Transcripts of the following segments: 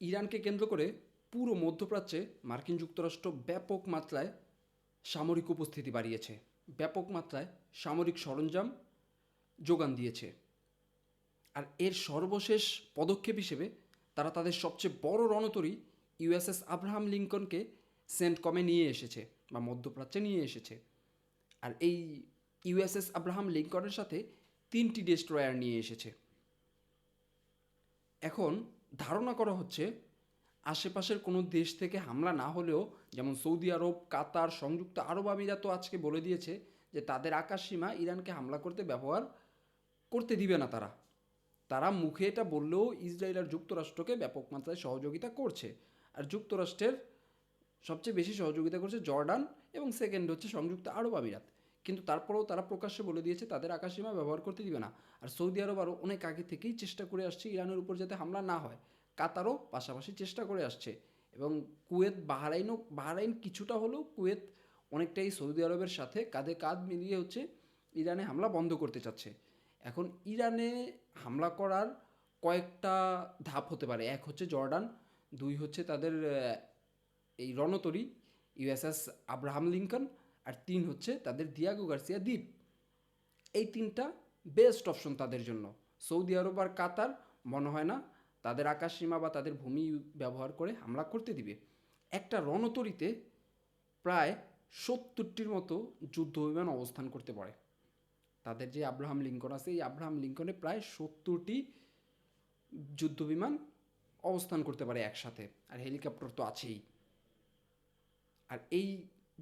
ইরানকে কেন্দ্র করে পুরো মধ্যপ্রাচ্যে মার্কিন যুক্তরাষ্ট্র ব্যাপক মাত্রায় সামরিক উপস্থিতি বাড়িয়েছে। ব্যাপক মাত্রায় সামরিক সরঞ্জাম যোগান দিয়েছে। আর এর সর্বশেষ পদক্ষেপ হিসেবে তারা তাদের সবচেয়ে বড় রণতরী ইউএসএস আব্রাহাম লিঙ্কনকে সেন্ট কমে নিয়ে এসেছে বা মধ্যপ্রাচ্যে নিয়ে এসেছে। আর এই ইউএসএস আব্রাহাম লিঙ্কনের সাথে তিনটি ডেস্ট্রয়ার নিয়ে এসেছে। এখন ধারণা করা হচ্ছে আশেপাশের কোনো দেশ থেকে হামলা না হলেও যেমন সৌদি আরব, কাতার, সংযুক্ত আরব আমিরাতও আজকে বলে দিয়েছে যে তাদের আকাশসীমা ইরানকে হামলা করতে ব্যবহার করতে দিবে না তারা। তারা মুখে এটা বললেও ইসরায়েল আর যুক্তরাষ্ট্রকে ব্যাপক মাত্রায় সহযোগিতা করছে। আর যুক্তরাষ্ট্রের সবচেয়ে বেশি সহযোগিতা করছে জর্ডান এবং সেকেন্ড হচ্ছে সংযুক্ত আরব আমিরাত। কিন্তু তারপরেও তারা প্রকাশ্যে বলে দিয়েছে তাদের আকাশসীমা ব্যবহার করতে দিবে না। আর সৌদি আরব আরও অনেক আগে থেকেই চেষ্টা করে আসছে ইরানের উপর যাতে হামলা না হয়। কাতারও পাশাপাশি চেষ্টা করে আসছে। এবং কুয়েত বাহারাইনও বাহারাইন কিছুটা হলেও কুয়েত অনেকটাই সৌদি আরবের সাথে কাঁধে কাঁধ মিলিয়ে হচ্ছে ইরানে হামলা বন্ধ করতে চাচ্ছে। এখন ইরানে হামলা করার কয়েকটা ধাপ হতে পারে। এক হচ্ছে জর্ডান, দুই হচ্ছে তাদের এই রণতরী, ইউএসএস আব্রাহাম লিঙ্কন, আর তিন হচ্ছে তাদের দিয়াগো গার্সিয়া দ্বীপ। এই তিনটা বেস্ট অপশন তাদের জন্য। সৌদি আরব আর কাতার মনে হয় না তাদের আকাশসীমা বা তাদের ভূমি ব্যবহার করে হামলা করতে দিবে। একটা রণতরীতে প্রায় সত্তরটির মতো যুদ্ধ বিমান অবস্থান করতে পারে। তাদের যে আব্রাহাম লিঙ্কন আছে, এই আব্রাহাম লিঙ্কনে প্রায় সত্তরটি যুদ্ধ বিমান অবস্থান করতে পারে একসাথে। আর হেলিকপ্টার তো আছেই। আর এই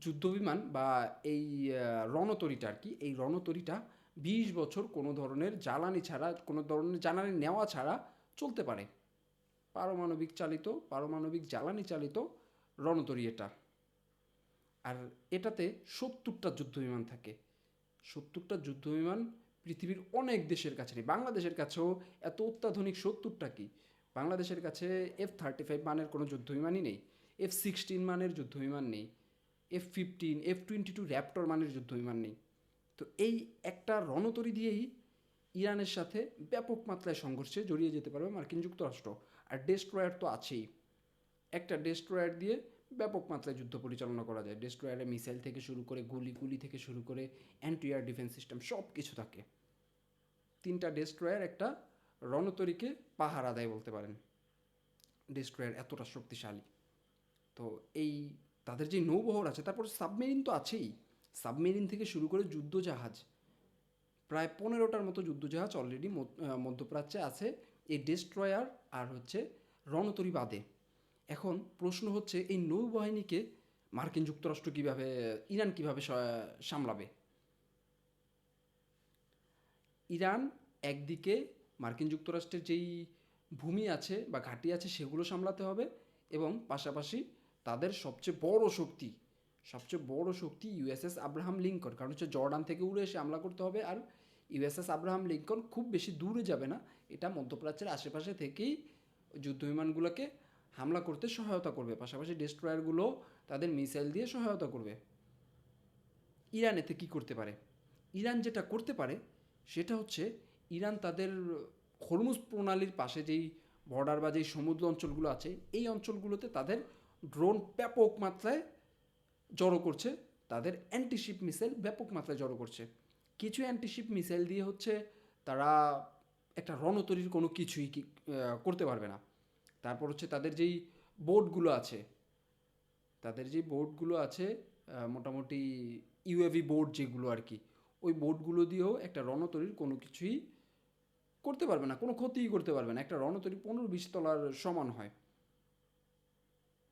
যুদ্ধবিমান বা এই রণতরীটা আর কি, এই রণতরীটা বিশ বছর কোনো ধরনের জ্বালানি ছাড়া, কোনো ধরনের জ্বালানি নেওয়া ছাড়া চলতে পারে। পারমাণবিক চালিত, পারমাণবিক জ্বালানি চালিত রণতরী এটা। আর এটাতে সত্তরটা যুদ্ধবিমান থাকে। সত্তরটা যুদ্ধবিমান পৃথিবীর অনেক দেশের কাছে নেই। বাংলাদেশের কাছেও এত অত্যাধুনিক সত্তরটা কি? বাংলাদেশের কাছে এফ থার্টি ফাইভ মানের কোনো যুদ্ধবিমানই নেই। এফ সিক্সটিন মানের যুদ্ধবিমান নেই। F fifteen F twenty two raptor মানের যুদ্ধবিমান নেই। তো এই একটা রণতরী দিয়েই ইরানের সাথে ব্যাপক মাত্রায় সংঘর্ষে জড়িয়ে যেতে পারবে মার্কিন যুক্তরাষ্ট্র। আর ডেস্ট্রয়ার তো আছেই। একটা ডেস্ট্রয়ার দিয়ে ব্যাপক মাত্রায় যুদ্ধ পরিচালনা করা যায়। ডেস্ট্রয়ারে মিসাইল থেকে শুরু করে, গুলি গুলি থেকে শুরু করে অ্যান্টি এয়ার ডিফেন্স সিস্টেম সব কিছু থাকে। তিনটা ডেস্ট্রয়ার একটা রণতরীকে পাহারা দেয় বলতে পারেন। ডেস্ট্রয়ার এতটা শক্তিশালী। তো এই তাদের যে নৌবহর আছে, তারপর সাবমেরিন তো আছেই। সাবমেরিন থেকে শুরু করে যুদ্ধজাহাজ। প্রায় পনেরোটার মতো যুদ্ধজাহাজ অলরেডি মধ্যপ্রাচ্যে আছে। এই ডেস্ট্রয়ার আর হচ্ছে রণতরী বাদে এখন প্রশ্ন হচ্ছে, এই নৌবাহিনীকে মার্কিন যুক্তরাষ্ট্র কীভাবে, ইরান কীভাবে সামলাবে? ইরান একদিকে মার্কিন যুক্তরাষ্ট্রের যেই ভূমি আছে বা ঘাঁটি আছে, সেগুলো সামলাতে হবে এবং পাশাপাশি তাদের সবচেয়ে বড় শক্তি, সবচেয়ে বড় শক্তি ইউএসএস আব্রাহাম লিঙ্কন কারণ হচ্ছে জর্ডান থেকে উড়ে এসে হামলা করতে হবে আর ইউএসএস আব্রাহাম লিঙ্কন খুব বেশি দূরে যাবে না। এটা মধ্যপ্রাচ্যের আশেপাশে থেকেই যুদ্ধ বিমানগুলোকে হামলা করতে সহায়তা করবে। পাশাপাশি ডেস্ট্রয়ারগুলো তাদের মিসাইল দিয়ে সহায়তা করবে। ইরান এতে কী করতে পারে? ইরান যেটা করতে পারে, সেটা হচ্ছে ইরান তাদের হরমুজ প্রণালীর পাশে যেই বর্ডার বা যেই সমুদ্র অঞ্চলগুলো আছে, এই অঞ্চলগুলোতে তাদের ড্রোন ব্যাপক মাত্রায় জড়ো করছে। তাদের অ্যান্টিশিপ মিসাইল ব্যাপক মাত্রায় জড়ো করছে। কিছু অ্যান্টিশিপ মিসাইল দিয়ে হচ্ছে তারা একটা রণতরীর কোনো কিছুই করতে পারবে না। তারপর হচ্ছে তাদের যেই বোটগুলো আছে, তাদের যে বোর্ডগুলো আছে মোটামুটি ইউএভি বোর্ড যেগুলো আর কি, ওই বোর্ডগুলো দিয়েও একটা রণতরীর কোনো কিছুই করতে পারবে না, কোনো ক্ষতিই করতে পারবে না। একটা রণতরী পনেরো বিশ তলার সমান হয়।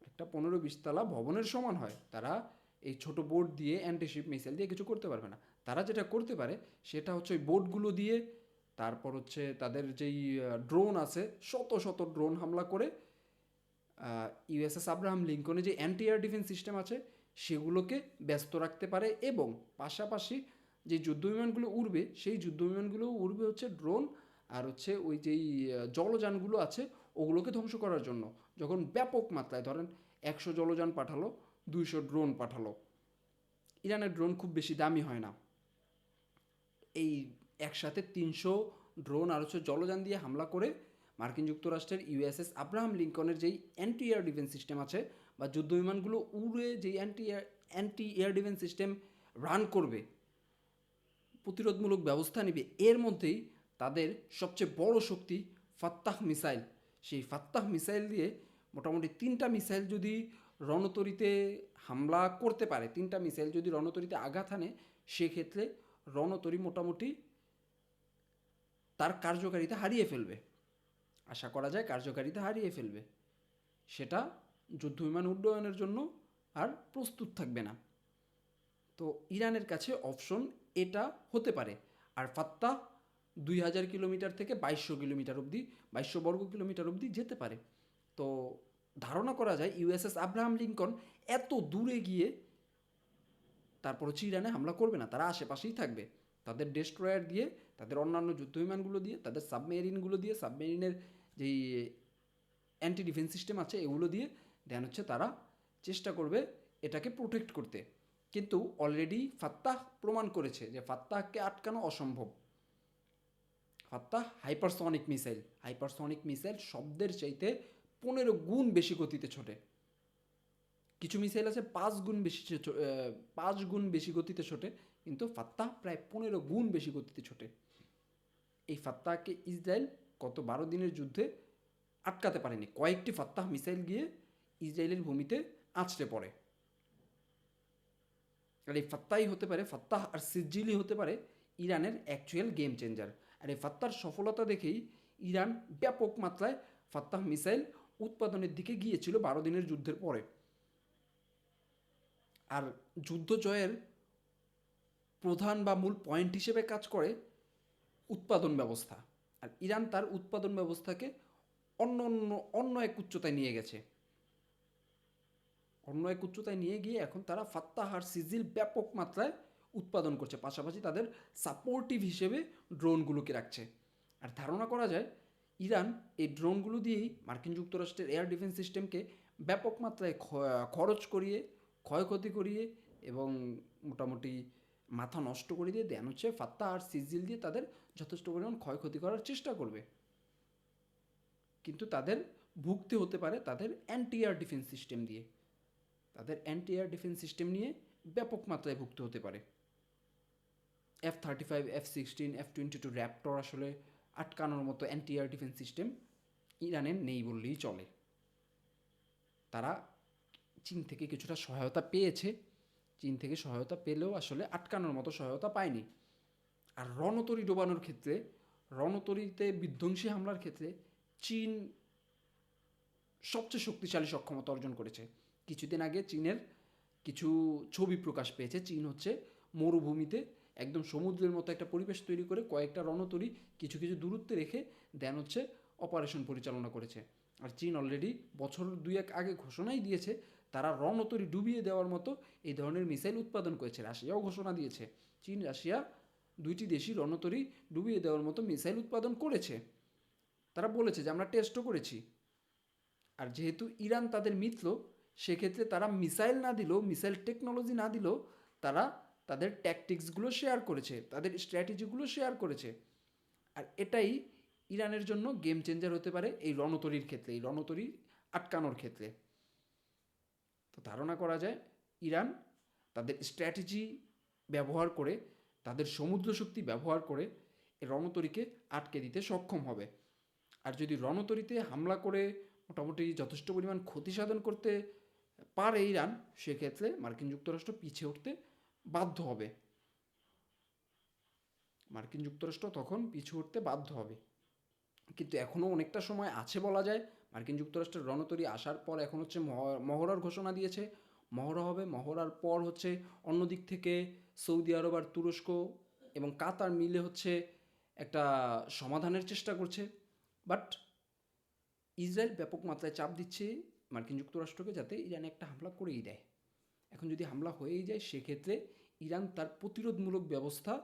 একটা পনেরো বিশ তলা ভবনের সমান হয়। তারা এই ছোট বোর্ড দিয়ে অ্যান্টিশিপ মিসাইল দিয়ে কিছু করতে পারবে না। তারা যেটা করতে পারে, সেটা হচ্ছে ওই বোর্ডগুলো দিয়ে তারপর হচ্ছে তাদের যেই ড্রোন আছে, শত শত ড্রোন হামলা করে ইউএসএস আব্রাহাম লিঙ্কনে যে অ্যান্টি এয়ার ডিফেন্স সিস্টেম আছে, সেগুলোকে ব্যস্ত রাখতে পারে এবং পাশাপাশি যে যুদ্ধ বিমানগুলো উড়বে, সেই যুদ্ধবিমানগুলো উড়বে হচ্ছে ড্রোন আর হচ্ছে ওই যেই জলযানগুলো আছে, ওগুলোকে ধ্বংস করার জন্য। যখন ব্যাপক মাত্রায়, ধরেন একশো জলযান পাঠালো দুইশো ড্রোন পাঠালো। ইরানের ড্রোন খুব বেশি দামি হয় না। এই একসাথে তিনশো ড্রোন আর হচ্ছে জলযান দিয়ে হামলা করে মার্কিন যুক্তরাষ্ট্রের ইউএসএস আব্রাহাম লিঙ্কনের যেই অ্যান্টি এয়ার ডিফেন্স সিস্টেম আছে বা যুদ্ধ বিমানগুলো উড়ে যেই anti air anti air defence system run করবে, প্রতিরোধমূলক ব্যবস্থা নেবে, এর মধ্যেই তাদের সবচেয়ে বড় শক্তি ফাত্তাহ মিসাইল। সেই ফাত্তাহ মিসাইল দিয়ে মোটামুটি তিনটা মিসাইল যদি রণতরীতে হামলা করতে পারে। তিনটা মিসাইল যদি রণতরিতে আঘাত আনে সেক্ষেত্রে রণতরী মোটামুটি তার কার্যকারিতা হারিয়ে ফেলবে। আশা করা যায় কার্যকারিতা হারিয়ে ফেলবে। সেটা যুদ্ধবিমান উড্ডয়নের জন্য আর প্রস্তুত থাকবে না। তো ইরানের কাছে অপশন এটা হতে পারে। আর ফাত্তা দুই হাজার কিলোমিটার থেকে বাইশশো কিলোমিটার অবধি, বাইশশো বর্গ কিলোমিটার অবধি যেতে পারে। তো ধারণা করা যায় ইউএসএস আব্রাহাম লিঙ্কন এত দূরে গিয়ে তারপর হচ্ছে ইরানে হামলা করবে না, তারা আশেপাশেই থাকবে। তাদের ডেস্ট্রয়ার দিয়ে, তাদের অন্যান্য যুদ্ধবিমানগুলো দিয়ে, তাদের সাবমেরিনগুলো দিয়ে, সাবমেরিনের যেই অ্যান্টি ডিফেন্স সিস্টেম আছে, এগুলো দিয়ে দেন হচ্ছে তারা চেষ্টা করবে এটাকে প্রোটেক্ট করতে। কিন্তু অলরেডি ফাত্তাহ প্রমাণ করেছে যে ফাত্তাহকে আটকানো অসম্ভব। Fattah hypersonic missile hypersonic missile শব্দের চাইতে পনেরো গুণ বেশি গতিতে ছোটে। কিছু মিসাইল আছে পাঁচ গুণ বেশি পাঁচ গুণ বেশি গতিতে ছোটে, কিন্তু ফাত্তাহ প্রায় পনেরো গুণ বেশি গতিতে ছোটে। এই ফাত্তাহকে ইসরায়েল গত বারো দিনের যুদ্ধে আটকাতে পারেনি। কয়েকটি ফাত্তাহ মিসাইল গিয়ে ইসরায়েলের ভূমিতে আছড়ে পড়ে। আর এই ফাত্তাই হতে পারে ফাত্তাহ আর সিজিলি হতে পারে ইরানের অ্যাকচুয়াল গেম চেঞ্জার আর এই ফাত্তার সফলতা দেখেই ইরান ব্যাপক মাত্রায় ফাত্তাহ মিসাইল উৎপাদনের দিকে গিয়েছিল বারো দিনের যুদ্ধের পরে। আর যুদ্ধ জয়ের প্রধান বা মূল পয়েন্ট হিসেবে কাজ করে উৎপাদন ব্যবস্থা। আর ইরান তার উৎপাদন ব্যবস্থাকে অন্য অন্য অন্য এক উচ্চতায় নিয়ে গেছে। অন্য এক উচ্চতায় নিয়ে গিয়ে এখন তারা ফাত্তাহ আর সিজিল ব্যাপক মাত্রায় উৎপাদন করছে। পাশাপাশি তাদের সাপোর্টিভ হিসেবে ড্রোনগুলোকে রাখছে। আর ধারণা করা যায় ইরান এই ড্রোনগুলো দিয়েই মার্কিন যুক্তরাষ্ট্রের এয়ার ডিফেন্স সিস্টেমকে ব্যাপক মাত্রায় খরচ করিয়ে, ক্ষয়ক্ষতি করিয়ে এবং মোটামুটি মাথা নষ্ট করে দিয়ে দেন হচ্ছে ফাত্তা আর সিজিল দিয়ে তাদের যথেষ্ট পরিমাণ ক্ষয়ক্ষতি করার চেষ্টা করবে। কিন্তু তাদের ভুগতে হতে পারে তাদের অ্যান্টি এয়ার ডিফেন্স সিস্টেম দিয়ে। তাদের অ্যান্টি এয়ার ডিফেন্স সিস্টেম নিয়ে ব্যাপক মাত্রায় ভুগতে হতে পারে। F thirty five F sixteen F twenty two raptor আসলে আটকানোর মতো অ্যান্টি এয়ার ডিফেন্স সিস্টেম ইরানের নেই বললেই চলে। তারা চীন থেকে কিছুটা সহায়তা পেয়েছে। চীন থেকে সহায়তা পেলেও আসলে আটকানোর মতো সহায়তা পায়নি। আর রণতরী ডোবানোর ক্ষেত্রে, রণতরীতে বিধ্বংসী হামলার ক্ষেত্রে চীন সবচেয়ে শক্তিশালী সক্ষমতা অর্জন করেছে। কিছুদিন আগে চীনের কিছু ছবি প্রকাশ পেয়েছে। চীন হচ্ছে মরুভূমিতে একদম সমুদ্রের মতো একটা পরিবেশ তৈরি করে কয়েকটা রণতরী কিছু কিছু দূরত্বে রেখে দেন হচ্ছে অপারেশন পরিচালনা করেছে। আর চীন অলরেডি বছর দুই এক আগে ঘোষণাই দিয়েছে, তারা রণতরী ডুবিয়ে দেওয়ার মতো এই ধরনের মিসাইল উৎপাদন করেছে, রাশিয়াও ঘোষণা দিয়েছে। চীন, রাশিয়া দুইটি দেশই রণতরী ডুবিয়ে দেওয়ার মতো মিসাইল উৎপাদন করেছে। তারা বলেছে যে আমরা টেস্টও করেছি। আর যেহেতু ইরান তাদের মিত্র, সেক্ষেত্রে তারা মিসাইল না দিলেও মিসাইল টেকনোলজি না দিলেও তারা তাদের ট্যাকটিক্সগুলো শেয়ার করেছে, তাদের স্ট্র্যাটেজিগুলো শেয়ার করেছে। আর এটাই ইরানের জন্য গেম চেঞ্জার হতে পারে এই রণতরির ক্ষেত্রে, এই রণতরি আটকানোর ক্ষেত্রে। তো ধারণা করা যায়, ইরান তাদের স্ট্র্যাটেজি ব্যবহার করে, তাদের সমুদ্র শক্তি ব্যবহার করে এই রণতরীকে আটকে দিতে সক্ষম হবে। আর যদি রণতরীতে হামলা করে মোটামুটি যথেষ্ট পরিমাণ ক্ষতি সাধন করতে পারে ইরান, সেক্ষেত্রে মার্কিন যুক্তরাষ্ট্র পিছিয়ে উঠতে বাধ্য হবে। মার্কিন যুক্তরাষ্ট্র তখন পিছু উঠতে বাধ্য হবে। কিন্তু এখনও অনেকটা সময় আছে বলা যায়। মার্কিন যুক্তরাষ্ট্রের রণতরী আসার পর এখন হচ্ছে মহ- মহড়ার ঘোষণা দিয়েছে। মহড়া হবে, মহড়ার পর হচ্ছে অন্য দিক থেকে সৌদি আরব আর তুরস্ক এবং কাতার মিলে হচ্ছে একটা সমাধানের চেষ্টা করছে। বাট ইসরায়েল ব্যাপক মাত্রায় চাপ দিচ্ছে মার্কিন যুক্তরাষ্ট্রকে যাতে ইরানে একটা হামলা করেই দেয়। এখন যদি হামলা হয়েই যায়, সেক্ষেত্রে ইরান তার প্রতিরোধমূলক ব্যবস্থা,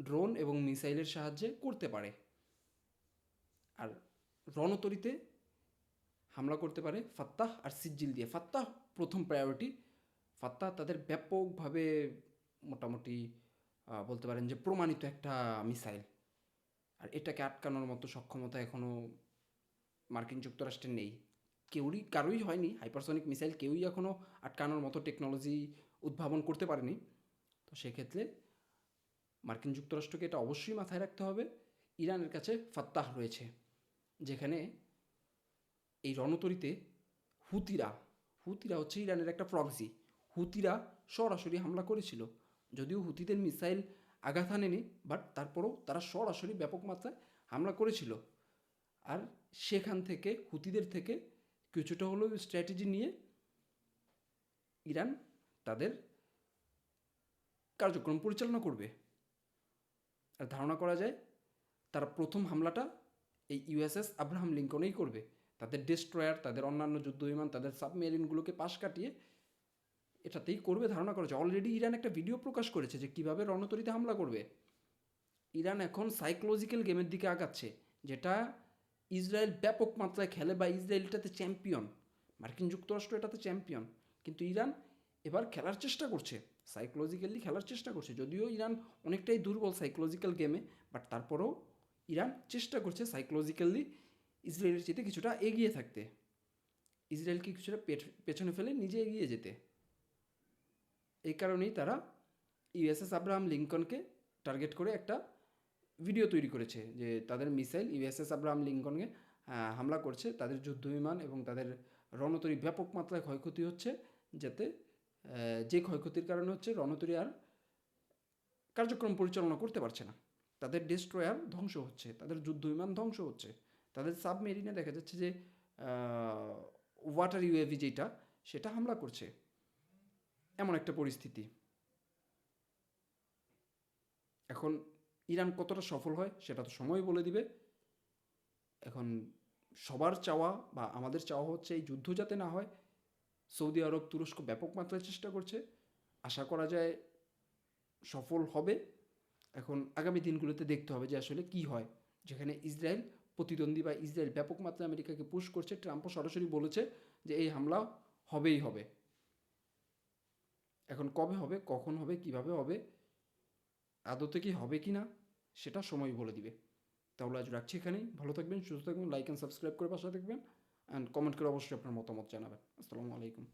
ড্রোন এবং মিসাইলের সাহায্যে করতে পারে। আর রণতরীতে হামলা করতে পারে ফাত্তাহ আর সিজিল দিয়ে। ফাত্তাহ প্রথম প্রায়োরিটি ফাত্তাহ তাদের ব্যাপকভাবে মোটামুটি বলতে পারেন যে প্রমাণিত একটা মিসাইল। আর এটাকে আটকানোর মতো সক্ষমতা এখনও মার্কিন যুক্তরাষ্ট্রের নেই। কেউরই, কারোই হয়নি। হাইপারসনিক মিসাইল কেউই এখনও আটকানোর মতো টেকনোলজি উদ্ভাবন করতে পারেনি। তো সেক্ষেত্রে মার্কিন যুক্তরাষ্ট্রকে এটা অবশ্যই মাথায় রাখতে হবে। ইরানের কাছে ফাত্তাহ রয়েছে, যেখানে এই রণতরীতে হুতিরা হুতিরা হচ্ছে ইরানের একটা প্রক্সি হুতিরা সরাসরি হামলা করেছিল, যদিও হুতিদের মিসাইল আঘাত হানেনি বাট তারপরেও তারা সরাসরি ব্যাপক মাত্রায় হামলা করেছিল। আর সেখান থেকে, হুতিদের থেকে কিছুটা হলেও স্ট্র্যাটেজি নিয়ে ইরান তাদের কার্যক্রম পরিচালনা করবে। আর ধারণা করা যায়, তারা প্রথম হামলাটা এই ইউএসএস আব্রাহাম লিঙ্কনেই করবে। তাদের ডেস্ট্রয়ার, তাদের অন্যান্য যুদ্ধ বিমান, তাদের সাবমেরিনগুলোকে পাশ কাটিয়ে এটাতেই করবে ধারণা করা যায়। অলরেডি ইরান একটা ভিডিও প্রকাশ করেছে যে কীভাবে রণতরীতে হামলা করবে। ইরান এখন সাইকোলজিক্যাল গেমের দিকে আগাচ্ছে, যেটা ইসরায়েল ব্যাপক মাত্রায় খেলে বা ইসরায়েল এটাতে চ্যাম্পিয়ন, মার্কিন যুক্তরাষ্ট্র এটাতে চ্যাম্পিয়ন। কিন্তু ইরান এবার খেলার চেষ্টা করছে। সাইকোলজিক্যালি খেলার চেষ্টা করছে। যদিও ইরান অনেকটাই দুর্বল সাইকোলজিক্যাল গেমে বাট তারপরেও ইরান চেষ্টা করছে সাইকোলজিক্যালি ইসরায়েলের চেয়ে কিছুটা এগিয়ে থাকতে। ইসরায়েলকে কিছুটা পেছনে ফেলে নিজে এগিয়ে যেতে? এই কারণেই তারা ইউএসএস আব্রাহাম লিঙ্কনকে টার্গেট করে একটা ভিডিও তৈরি করেছে যে তাদের মিসাইল ইউএসএস আব্রাহাম লিঙ্কনকে হামলা করছে। তাদের যুদ্ধ বিমান এবং তাদের রণতরী ব্যাপক মাত্রায় ক্ষয়ক্ষতি হচ্ছে, যাতে যে ক্ষয়ক্ষতির কারণে হচ্ছে রণতরী আর কার্যক্রম পরিচালনা করতে পারছে না। তাদের ডেস্ট্রয়ার ধ্বংস হচ্ছে, তাদের যুদ্ধ বিমান ধ্বংস হচ্ছে। তাদের সাবমেরিনে দেখা যাচ্ছে যে ওয়াটার ইউএভি যেটা, সেটা হামলা করছে। এমন একটা পরিস্থিতি। এখন ইরান কতটা সফল হয়, সেটা তো সময় বলে দিবে। এখন সবার চাওয়া বা আমাদের চাওয়া হচ্ছে এই যুদ্ধ যাতে না হয় সৌদি আরব, তুরস্ক ব্যাপক মাত্রায় চেষ্টা করছে। আশা করা যায় সফল হবে। এখন আগামী দিনগুলোতে দেখতে হবে যে আসলে কি হয়। যেখানে ইসরায়েল প্রতিদ্বন্দ্বী বা ইসরায়েল ব্যাপক মাত্রায় আমেরিকাকে পুশ করছে, ট্রাম্পও সরাসরি বলেছে যে এই হামলা হবেই হবে। এখন কবে হবে, কখন হবে, কীভাবে হবে, আদতে কি হবে কি না, সেটা সময় বলে দিবে। তাহলে আজ রাখছি এখানেই। ভালো থাকবেন, সুস্থ থাকবেন লাইক অ্যান্ড সাবস্ক্রাইব করে পাশে থাকবেন। অ্যান্ড কমেন্ট করে অবশ্যই আপনার মতামত জানাবেন। আসসালামু আলাইকুম।